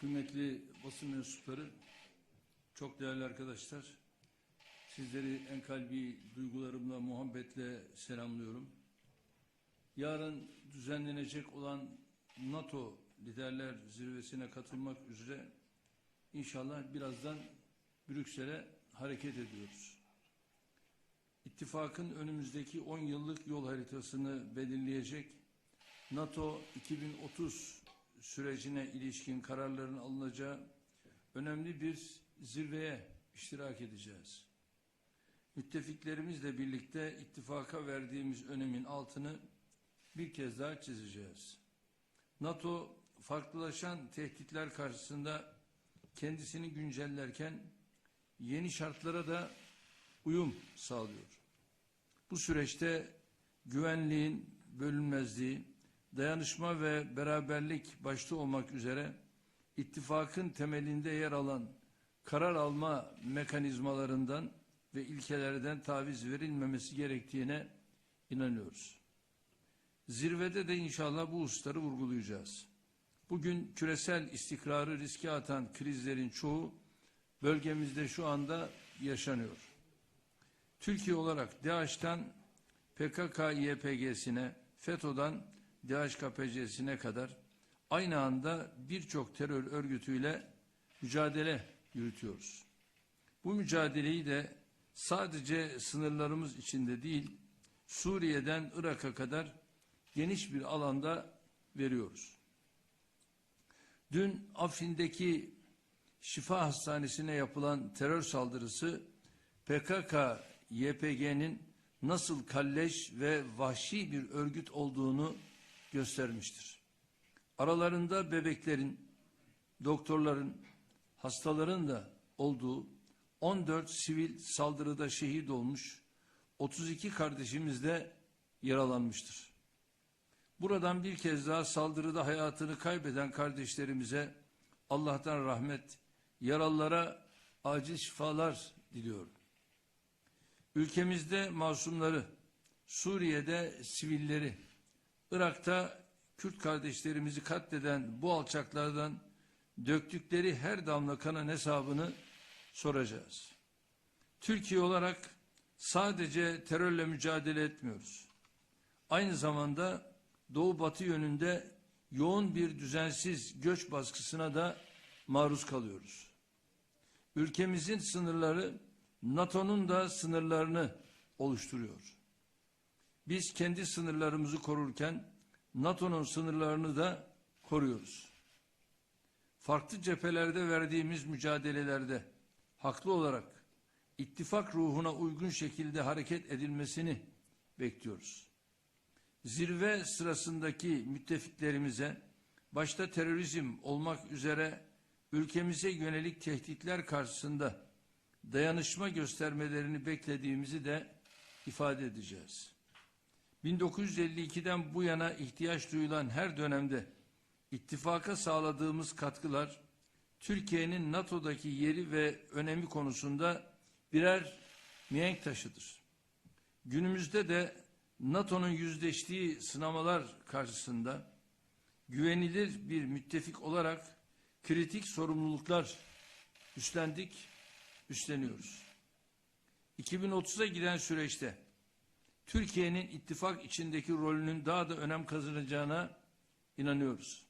Kıymetli basın mensupları, çok değerli arkadaşlar, sizleri en kalbi duygularımla, muhabbetle selamlıyorum. Yarın düzenlenecek olan NATO Liderler Zirvesi'ne katılmak üzere inşallah birazdan Brüksel'e hareket ediyoruz. İttifakın önümüzdeki 10 yıllık yol haritasını belirleyecek NATO 2030 sürecine ilişkin kararların alınacağı önemli bir zirveye iştirak edeceğiz. Müttefiklerimizle birlikte ittifaka verdiğimiz önemin altını bir kez daha çizeceğiz. NATO farklılaşan tehditler karşısında kendisini güncellerken yeni şartlara da uyum sağlıyor. Bu süreçte güvenliğin bölünmezliği, dayanışma ve beraberlik başta olmak üzere ittifakın temelinde yer alan karar alma mekanizmalarından ve ilkelerden taviz verilmemesi gerektiğine inanıyoruz. Zirvede de inşallah bu hususları vurgulayacağız. Bugün küresel istikrarı riske atan krizlerin çoğu bölgemizde şu anda yaşanıyor. Türkiye olarak DAEŞ'ten PKK-YPG'sine, FETÖ'den DHKPC'sine kadar aynı anda birçok terör örgütüyle mücadele yürütüyoruz. Bu mücadeleyi de sadece sınırlarımız içinde değil, Suriye'den Irak'a kadar geniş bir alanda veriyoruz. Dün Afrin'deki Şifa Hastanesi'ne yapılan terör saldırısı PKK, YPG'nin nasıl kalleş ve vahşi bir örgüt olduğunu göstermiştir. Aralarında bebeklerin, doktorların, hastaların da olduğu 14 sivil saldırıda şehit olmuş, 32 kardeşimiz de yaralanmıştır. Buradan bir kez daha saldırıda hayatını kaybeden kardeşlerimize Allah'tan rahmet, yaralılara acil şifalar diliyorum. Ülkemizde masumları, Suriye'de sivilleri, Irak'ta Kürt kardeşlerimizi katleden bu alçaklardan döktükleri her damla kanın hesabını soracağız. Türkiye olarak sadece terörle mücadele etmiyoruz. Aynı zamanda doğu batı yönünde yoğun bir düzensiz göç baskısına da maruz kalıyoruz. Ülkemizin sınırları NATO'nun da sınırlarını oluşturuyor. Biz kendi sınırlarımızı korurken NATO'nun sınırlarını da koruyoruz. Farklı cephelerde verdiğimiz mücadelelerde haklı olarak ittifak ruhuna uygun şekilde hareket edilmesini bekliyoruz. Zirve sırasındaki müttefiklerimize başta terörizm olmak üzere ülkemize yönelik tehditler karşısında dayanışma göstermelerini beklediğimizi de ifade edeceğiz. 1952'den bu yana ihtiyaç duyulan her dönemde ittifaka sağladığımız katkılar Türkiye'nin NATO'daki yeri ve önemi konusunda birer mihenk taşıdır. Günümüzde de NATO'nun yüzleştiği sınamalar karşısında güvenilir bir müttefik olarak kritik sorumluluklar üstlendik, üstleniyoruz. 2030'a giden süreçte Türkiye'nin ittifak içindeki rolünün daha da önem kazanacağına inanıyoruz.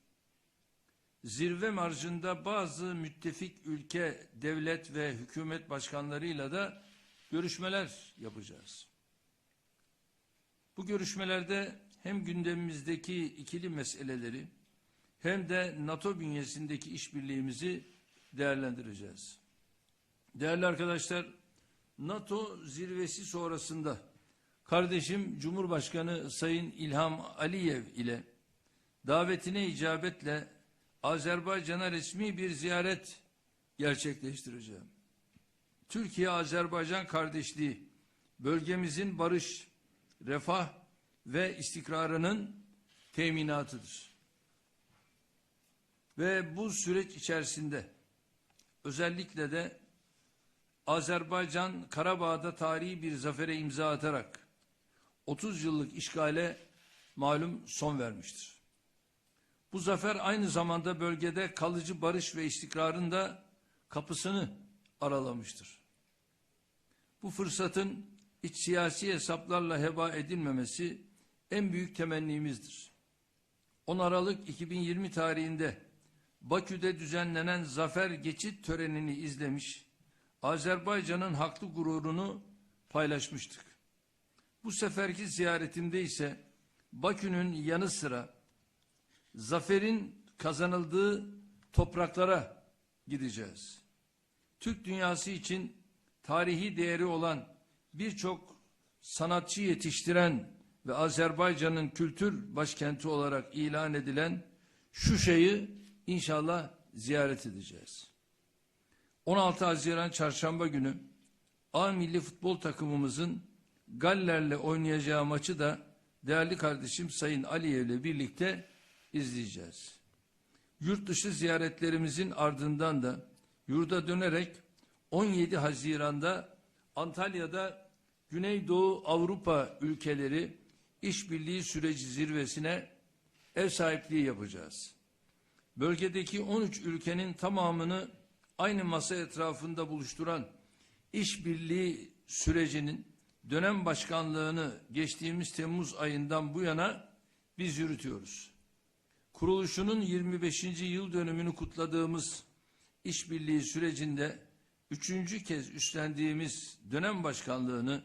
Zirve marjında bazı müttefik ülke, devlet ve hükümet başkanlarıyla da görüşmeler yapacağız. Bu görüşmelerde hem gündemimizdeki ikili meseleleri hem de NATO bünyesindeki işbirliğimizi değerlendireceğiz. Değerli arkadaşlar, NATO zirvesi sonrasında kardeşim Cumhurbaşkanı Sayın İlham Aliyev ile davetine icabetle Azerbaycan'a resmi bir ziyaret gerçekleştireceğim. Türkiye-Azerbaycan kardeşliği bölgemizin barış, refah ve istikrarının teminatıdır. Ve bu süreç içerisinde özellikle de Azerbaycan Karabağ'da tarihi bir zafere imza atarak 30 yıllık işgale malum son vermiştir. Bu zafer aynı zamanda bölgede kalıcı barış ve istikrarın da kapısını aralamıştır. Bu fırsatın iç siyasi hesaplarla heba edilmemesi en büyük temennimizdir. 10 Aralık 2020 tarihinde Bakü'de düzenlenen zafer geçit törenini izlemiş, Azerbaycan'ın haklı gururunu paylaşmıştık. Bu seferki ziyaretimde ise Bakü'nün yanı sıra zaferin kazanıldığı topraklara gideceğiz. Türk dünyası için tarihi değeri olan birçok sanatçı yetiştiren ve Azerbaycan'ın kültür başkenti olarak ilan edilen Şuşa'yı inşallah ziyaret edeceğiz. 16 Haziran Çarşamba günü A milli futbol takımımızın Galler'le oynayacağı maçı da değerli kardeşim Sayın Aliyev'le birlikte izleyeceğiz. Yurt dışı ziyaretlerimizin ardından da yurda dönerek 17 Haziran'da Antalya'da Güneydoğu Avrupa ülkeleri işbirliği süreci zirvesine ev sahipliği yapacağız. Bölgedeki 13 ülkenin tamamını aynı masa etrafında buluşturan işbirliği sürecinin dönem başkanlığını geçtiğimiz Temmuz ayından bu yana biz yürütüyoruz. Kuruluşunun 25. yıl dönümünü kutladığımız işbirliği sürecinde üçüncü kez üstlendiğimiz dönem başkanlığını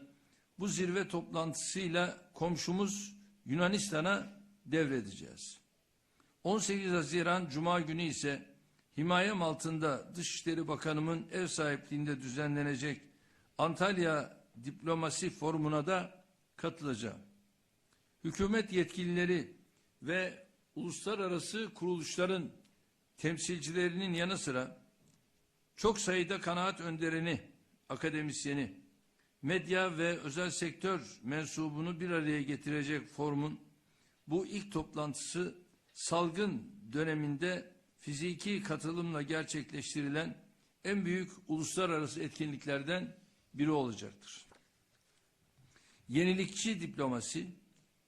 bu zirve toplantısıyla komşumuz Yunanistan'a devredeceğiz. 18 Haziran Cuma günü ise himayem altında Dışişleri Bakanımın ev sahipliğinde düzenlenecek Antalya Diplomasi Forumu'na da katılacağım. Hükümet yetkilileri ve uluslararası kuruluşların temsilcilerinin yanı sıra çok sayıda kanaat önderini, akademisyeni, medya ve özel sektör mensubunu bir araya getirecek forumun bu ilk toplantısı salgın döneminde fiziki katılımla gerçekleştirilen en büyük uluslararası etkinliklerden biri olacaktır. Yenilikçi diplomasi,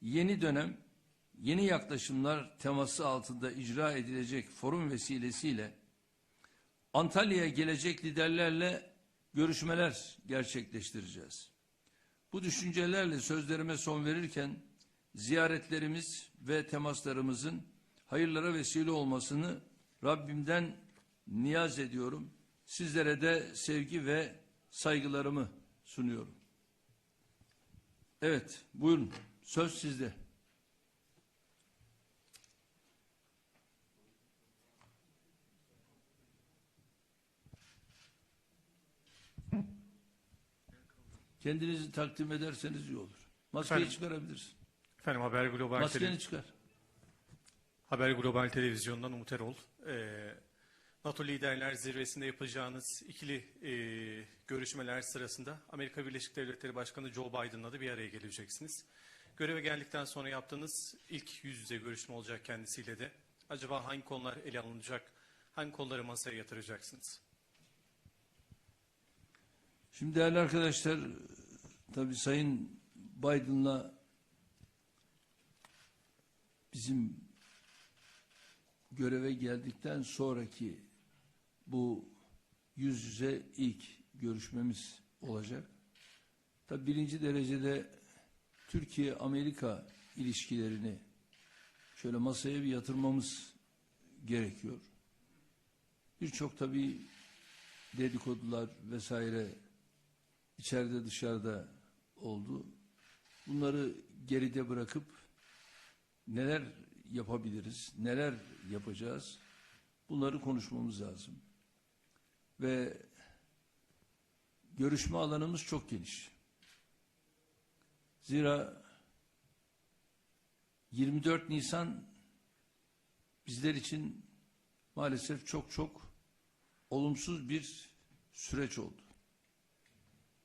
yeni dönem, yeni yaklaşımlar teması altında icra edilecek forum vesilesiyle Antalya'ya gelecek liderlerle görüşmeler gerçekleştireceğiz. Bu düşüncelerle sözlerime son verirken ziyaretlerimiz ve temaslarımızın hayırlara vesile olmasını Rabbimden niyaz ediyorum. Sizlere de sevgi ve saygılarımı sunuyorum. Evet, buyurun. Söz sizde. Kendinizi takdim ederseniz iyi olur. Maskeyi Efendim? çıkarabilirsin. Efendim Haber Global, Maskeni Tele- çıkar. Haber Global Televizyonu'ndan Umut Erol. Ee, NATO Liderler Zirvesi'nde yapacağınız ikili e, görüşmeler sırasında Amerika Birleşik Devletleri Başkanı Joe Biden'la da bir araya geleceksiniz. Göreve geldikten sonra yaptığınız ilk yüz yüze görüşme olacak kendisiyle de. Acaba hangi konular ele alınacak, hangi konuları masaya yatıracaksınız? Şimdi değerli arkadaşlar, tabii Sayın Biden'la bizim göreve geldikten sonraki bu yüz yüze ilk görüşmemiz olacak. Tabii birinci derecede Türkiye-Amerika ilişkilerini şöyle masaya bir yatırmamız gerekiyor. Birçok tabii dedikodular vesaire içeride dışarıda oldu. Bunları geride bırakıp neler yapabiliriz, neler yapacağız bunları konuşmamız lazım. Ve görüşme alanımız çok geniş. Zira 24 Nisan bizler için maalesef çok çok olumsuz bir süreç oldu.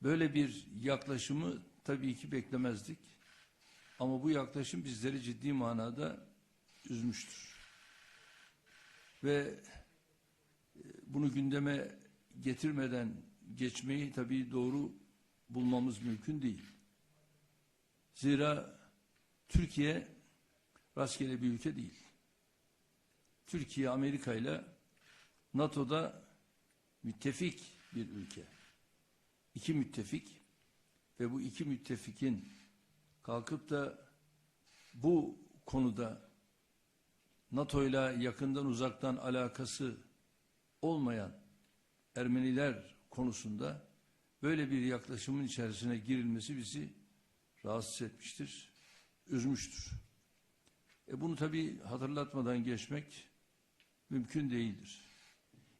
Böyle bir yaklaşımı tabii ki beklemezdik. Ama bu yaklaşım bizleri ciddi manada üzmüştür. Ve e, bunu gündeme getirmeden geçmeyi tabii doğru bulmamız mümkün değil. Zira Türkiye rastgele bir ülke değil. Türkiye Amerika ile NATO'da müttefik bir ülke. İki müttefik ve bu iki müttefikin kalkıp da bu konuda NATO ile yakından uzaktan alakası olmayan Ermeniler konusunda böyle bir yaklaşımın içerisine girilmesi bizi rahatsız etmiştir, üzmüştür. E bunu tabii hatırlatmadan geçmek mümkün değildir.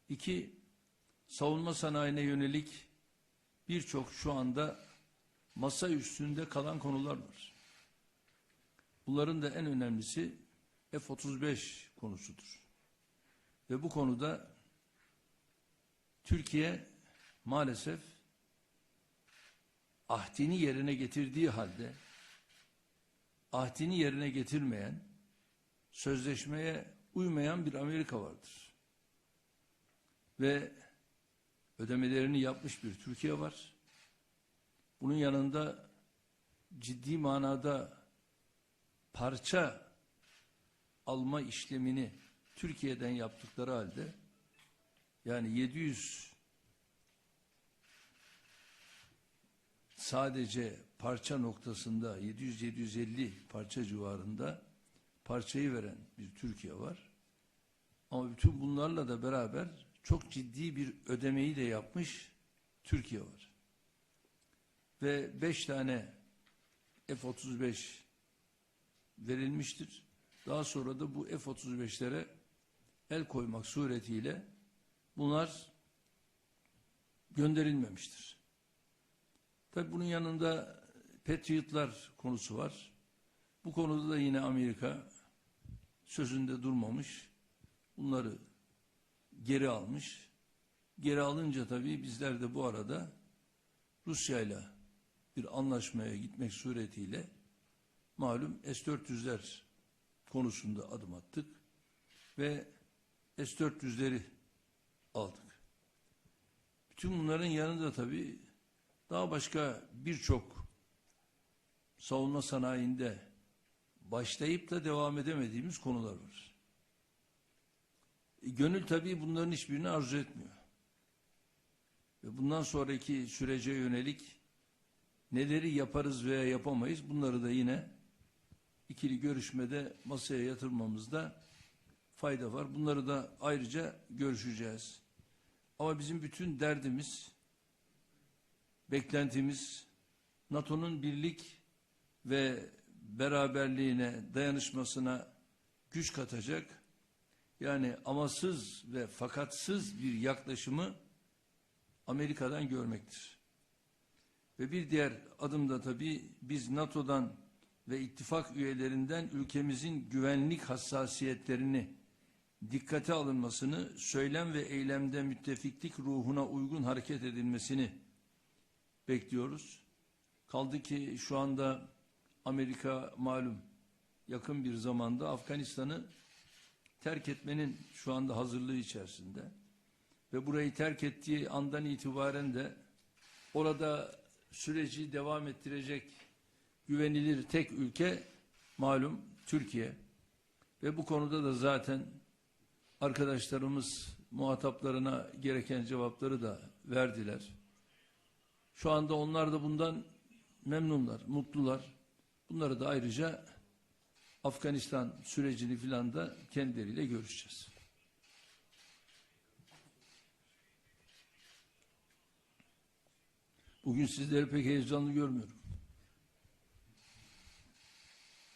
İki, savunma sanayine yönelik birçok şu anda masa üstünde kalan konular var. Bunların da en önemlisi F-35 konusudur. Ve bu konuda Türkiye maalesef ahdini yerine getirdiği halde ahdini yerine getirmeyen, sözleşmeye uymayan bir Amerika vardır. Ve ödemelerini yapmış bir Türkiye var. Bunun yanında ciddi manada parça alma işlemini Türkiye'den yaptıkları halde yani 700 sadece parça noktasında 700-750 parça civarında parçayı veren bir Türkiye var. Ama bütün bunlarla da beraber çok ciddi bir ödemeyi de yapmış Türkiye var. Ve 5 tane F-35 verilmiştir. Daha sonra da bu F-35'lere el koymak suretiyle bunlar gönderilmemiştir. Tabi bunun yanında Patriotlar konusu var. Bu konuda da yine Amerika sözünde durmamış. Bunları geri almış. Geri alınca tabii bizler de bu arada Rusya ile bir anlaşmaya gitmek suretiyle malum S-400'ler konusunda adım attık ve S-400'leri aldık. Bütün bunların yanında tabii daha başka birçok savunma sanayinde başlayıp da devam edemediğimiz konular var. E, gönül tabii bunların hiçbirini arzu etmiyor. Ve bundan sonraki sürece yönelik neleri yaparız veya yapamayız bunları da yine ikili görüşmede masaya yatırmamızda fayda var. Bunları da ayrıca görüşeceğiz. Ama bizim bütün derdimiz, beklentimiz NATO'nun birlik ve beraberliğine, dayanışmasına güç katacak, yani amasız ve fakatsız bir yaklaşımı Amerika'dan görmektir. Ve bir diğer adım da tabii biz NATO'dan ve ittifak üyelerinden ülkemizin güvenlik hassasiyetlerini dikkate alınmasını, söylem ve eylemde müttefiklik ruhuna uygun hareket edilmesini bekliyoruz. Kaldı ki şu anda Amerika malum yakın bir zamanda Afganistan'ı terk etmenin şu anda hazırlığı içerisinde ve burayı terk ettiği andan itibaren de orada süreci devam ettirecek güvenilir tek ülke malum Türkiye ve bu konuda da zaten arkadaşlarımız muhataplarına gereken cevapları da verdiler. Şu anda onlar da bundan memnunlar, mutlular. Bunları da ayrıca Afganistan sürecini filan da kendileriyle görüşeceğiz. Bugün sizleri pek heyecanlı görmüyorum.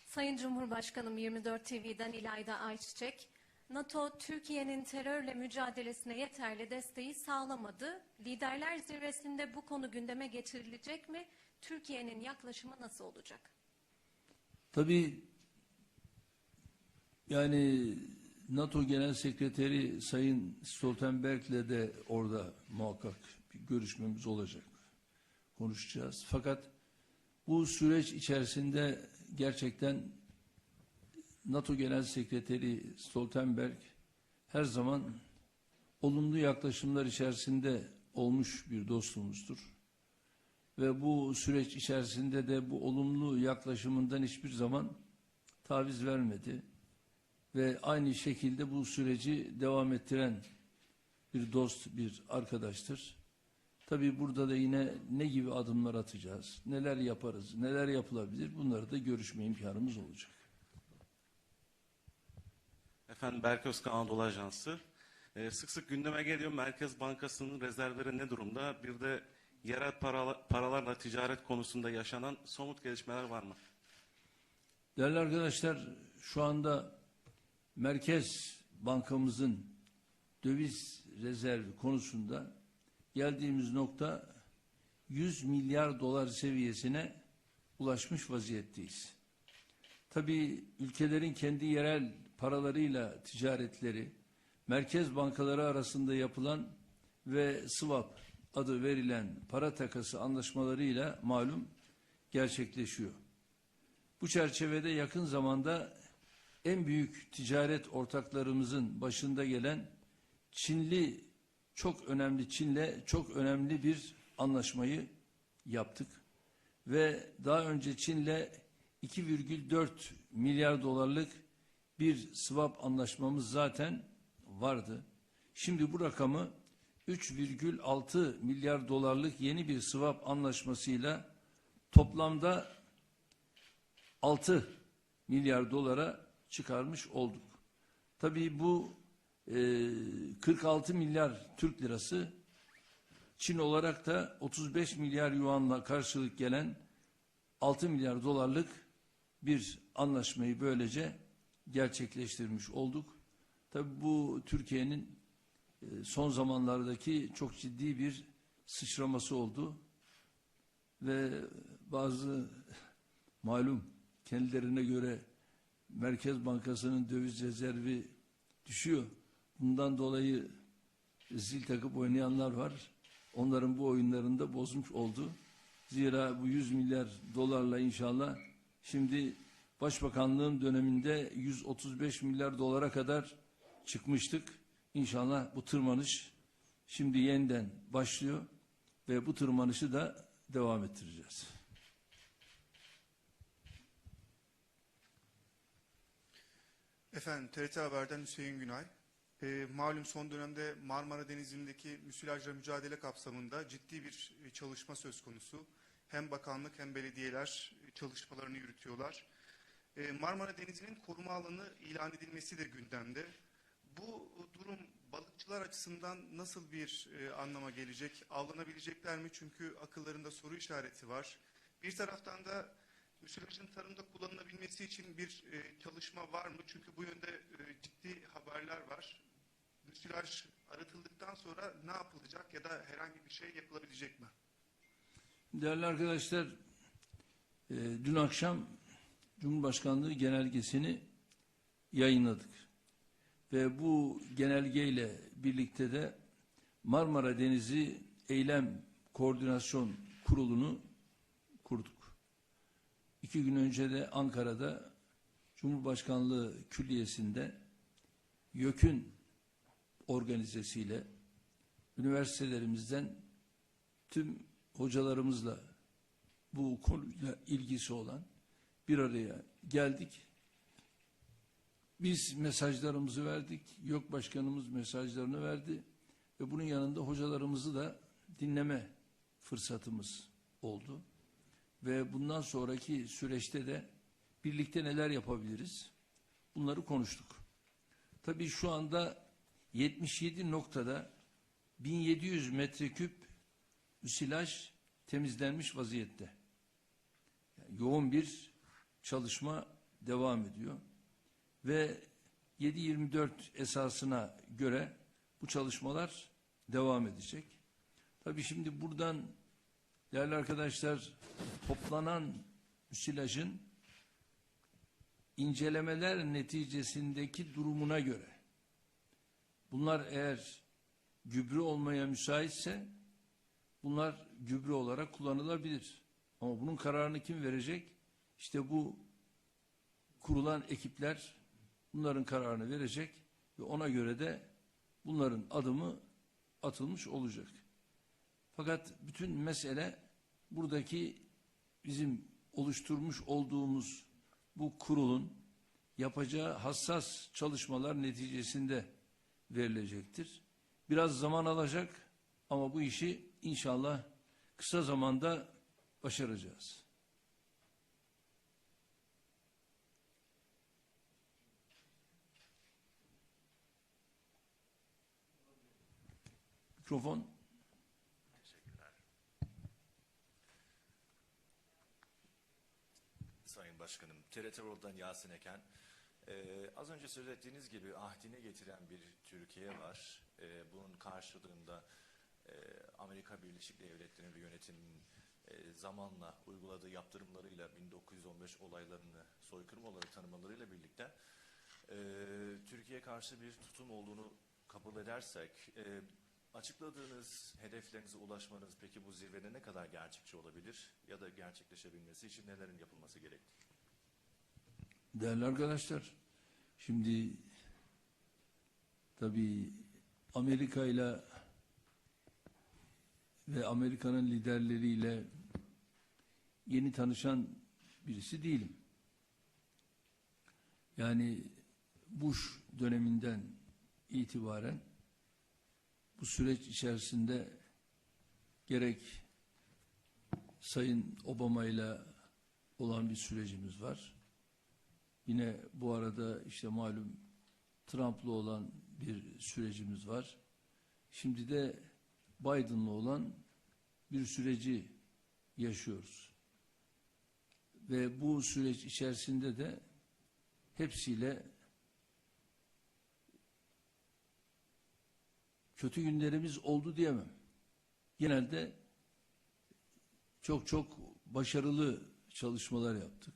Sayın Cumhurbaşkanım 24 TV'den İlayda Ayçiçek, NATO Türkiye'nin terörle mücadelesine yeterli desteği sağlamadı. Liderler zirvesinde bu konu gündeme getirilecek mi? Türkiye'nin yaklaşımı nasıl olacak? Tabii yani NATO Genel Sekreteri Sayın Stoltenberg'le de orada muhakkak bir görüşmemiz olacak. Konuşacağız. Fakat bu süreç içerisinde gerçekten NATO Genel Sekreteri Stoltenberg her zaman olumlu yaklaşımlar içerisinde olmuş bir dostumuzdur. Ve bu süreç içerisinde de bu olumlu yaklaşımından hiçbir zaman taviz vermedi. ve aynı şekilde bu süreci devam ettiren bir dost, bir arkadaştır. Tabii burada da yine ne gibi adımlar atacağız, neler yaparız, neler yapılabilir bunları da görüşme imkanımız olacak. Efendim Berk Özkan Anadolu Ajansı. Ee, sık sık gündeme geliyor Merkez Bankası'nın rezervleri ne durumda? Bir de yerel paralar, paralarla ticaret konusunda yaşanan somut gelişmeler var mı? Değerli arkadaşlar, şu anda Merkez Bankamızın döviz rezervi konusunda geldiğimiz nokta 100 milyar dolar seviyesine ulaşmış vaziyetteyiz. Tabii ülkelerin kendi yerel paralarıyla ticaretleri, merkez bankaları arasında yapılan ve swap adı verilen para takası anlaşmalarıyla malum gerçekleşiyor. Bu çerçevede yakın zamanda en büyük ticaret ortaklarımızın başında gelen Çinli çok önemli Çin'le çok önemli bir anlaşmayı yaptık. Ve daha önce Çin'le 2,4 milyar dolarlık bir swap anlaşmamız zaten vardı. Şimdi bu rakamı 3,6 milyar dolarlık yeni bir swap anlaşmasıyla toplamda 6 milyar dolara çıkarmış olduk. Tabii bu e, 46 milyar Türk lirası Çin olarak da 35 milyar yuanla karşılık gelen 6 milyar dolarlık bir anlaşmayı böylece gerçekleştirmiş olduk. Tabii bu Türkiye'nin e, son zamanlardaki çok ciddi bir sıçraması oldu ve bazı malum kendilerine göre Merkez Bankası'nın döviz rezervi düşüyor. Bundan dolayı zil takıp oynayanlar var. Onların bu oyunlarında bozmuş oldu. Zira bu 100 milyar dolarla inşallah şimdi Başbakanlığın döneminde 135 milyar dolara kadar çıkmıştık. İnşallah bu tırmanış şimdi yeniden başlıyor ve bu tırmanışı da devam ettireceğiz. Efendim TRT Haber'den Hüseyin Günay. Ee, malum son dönemde Marmara Denizi'ndeki müsilajla mücadele kapsamında ciddi bir e, çalışma söz konusu. Hem bakanlık hem belediyeler e, çalışmalarını yürütüyorlar. Ee, Marmara Denizi'nin koruma alanı ilan edilmesi de gündemde. Bu durum balıkçılar açısından nasıl bir e, anlama gelecek? Avlanabilecekler mi? Çünkü akıllarında soru işareti var. Bir taraftan da müsilajın tarımda kullanılabilmesi için bir e, çalışma var mı? Çünkü bu yönde e, ciddi haberler var. Müsilaj arıtıldıktan sonra ne yapılacak ya da herhangi bir şey yapılabilecek mi? Değerli arkadaşlar, e, dün akşam Cumhurbaşkanlığı genelgesini yayınladık. Ve bu genelgeyle birlikte de Marmara Denizi Eylem Koordinasyon Kurulu'nu kurduk. İki gün önce de Ankara'da Cumhurbaşkanlığı Külliyesi'nde YÖK'ün organizesiyle üniversitelerimizden tüm hocalarımızla bu konuyla ilgisi olan bir araya geldik. Biz mesajlarımızı verdik. Yok başkanımız mesajlarını verdi. Ve bunun yanında hocalarımızı da dinleme fırsatımız oldu. Ve bundan sonraki süreçte de birlikte neler yapabiliriz? Bunları konuştuk. Tabii şu anda 77 noktada 1700 metreküp üsilaj temizlenmiş vaziyette. Yani yoğun bir çalışma devam ediyor. Ve 7-24 esasına göre bu çalışmalar devam edecek. Tabii şimdi buradan değerli arkadaşlar toplanan müsilajın incelemeler neticesindeki durumuna göre bunlar eğer gübre olmaya müsaitse bunlar gübre olarak kullanılabilir. Ama bunun kararını kim verecek? İşte bu kurulan ekipler bunların kararını verecek ve ona göre de bunların adımı atılmış olacak. Fakat bütün mesele buradaki bizim oluşturmuş olduğumuz bu kurulun yapacağı hassas çalışmalar neticesinde verilecektir. Biraz zaman alacak ama bu işi inşallah kısa zamanda başaracağız. Mikrofon. Sayın Başkanım, TRT World'dan Yasin Eken. Ee, az önce söz ettiğiniz gibi ahdine getiren bir Türkiye var. Ee, bunun karşılığında e, Amerika Birleşik Devletleri ve yönetiminin e, zamanla uyguladığı yaptırımlarıyla 1915 olaylarını, soykırım olarak tanımalarıyla birlikte e, Türkiye'ye karşı bir tutum olduğunu kabul edersek, e, açıkladığınız hedeflerinize ulaşmanız peki bu zirvede ne kadar gerçekçi olabilir ya da gerçekleşebilmesi için nelerin yapılması gerektiği? Değerli arkadaşlar, şimdi tabii Amerika ile ve Amerika'nın liderleriyle yeni tanışan birisi değilim. Yani Bush döneminden itibaren bu süreç içerisinde gerek Sayın Obama ile olan bir sürecimiz var. Yine bu arada işte malum Trump'la olan bir sürecimiz var. Şimdi de Biden'la olan bir süreci yaşıyoruz. Ve bu süreç içerisinde de hepsiyle kötü günlerimiz oldu diyemem. Genelde çok çok başarılı çalışmalar yaptık.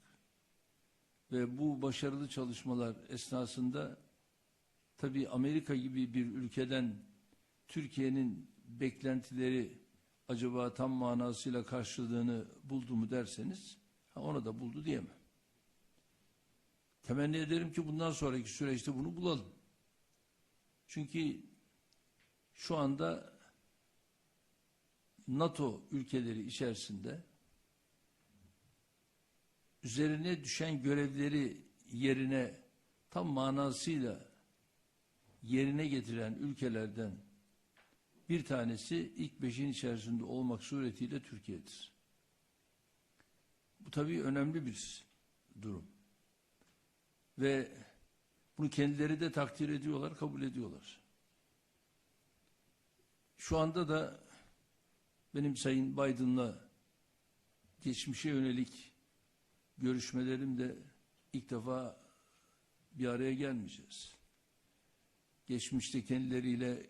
Ve bu başarılı çalışmalar esnasında tabii Amerika gibi bir ülkeden Türkiye'nin beklentileri acaba tam manasıyla karşıladığını buldu mu derseniz ona da buldu diyemem. Temenni ederim ki bundan sonraki süreçte bunu bulalım. Çünkü şu anda NATO ülkeleri içerisinde üzerine düşen görevleri yerine tam manasıyla yerine getiren ülkelerden bir tanesi ilk beşin içerisinde olmak suretiyle Türkiye'dir. Bu tabii önemli bir durum. Ve bunu kendileri de takdir ediyorlar, kabul ediyorlar. Şu anda da benim Sayın Biden'la geçmişe yönelik görüşmelerimde ilk defa bir araya gelmeyeceğiz. Geçmişte kendileriyle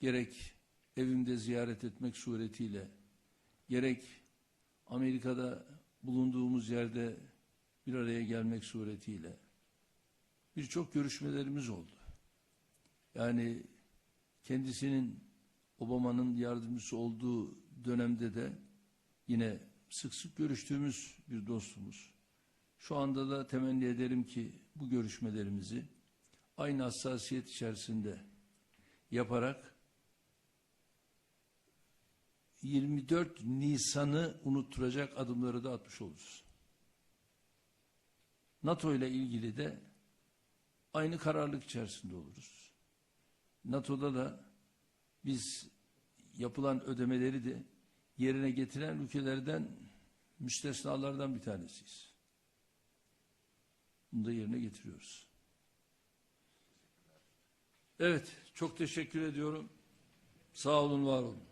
gerek evimde ziyaret etmek suretiyle gerek Amerika'da bulunduğumuz yerde bir araya gelmek suretiyle birçok görüşmelerimiz oldu. Yani kendisinin Obama'nın yardımcısı olduğu dönemde de yine sık sık görüştüğümüz bir dostumuz. Şu anda da temenni ederim ki bu görüşmelerimizi aynı hassasiyet içerisinde yaparak 24 Nisan'ı unutturacak adımları da atmış oluruz. NATO ile ilgili de aynı kararlılık içerisinde oluruz. NATO'da da biz yapılan ödemeleri de yerine getiren ülkelerden müstesnalardan bir tanesiyiz. Bunu da yerine getiriyoruz. Evet, çok teşekkür ediyorum. Sağ olun, var olun.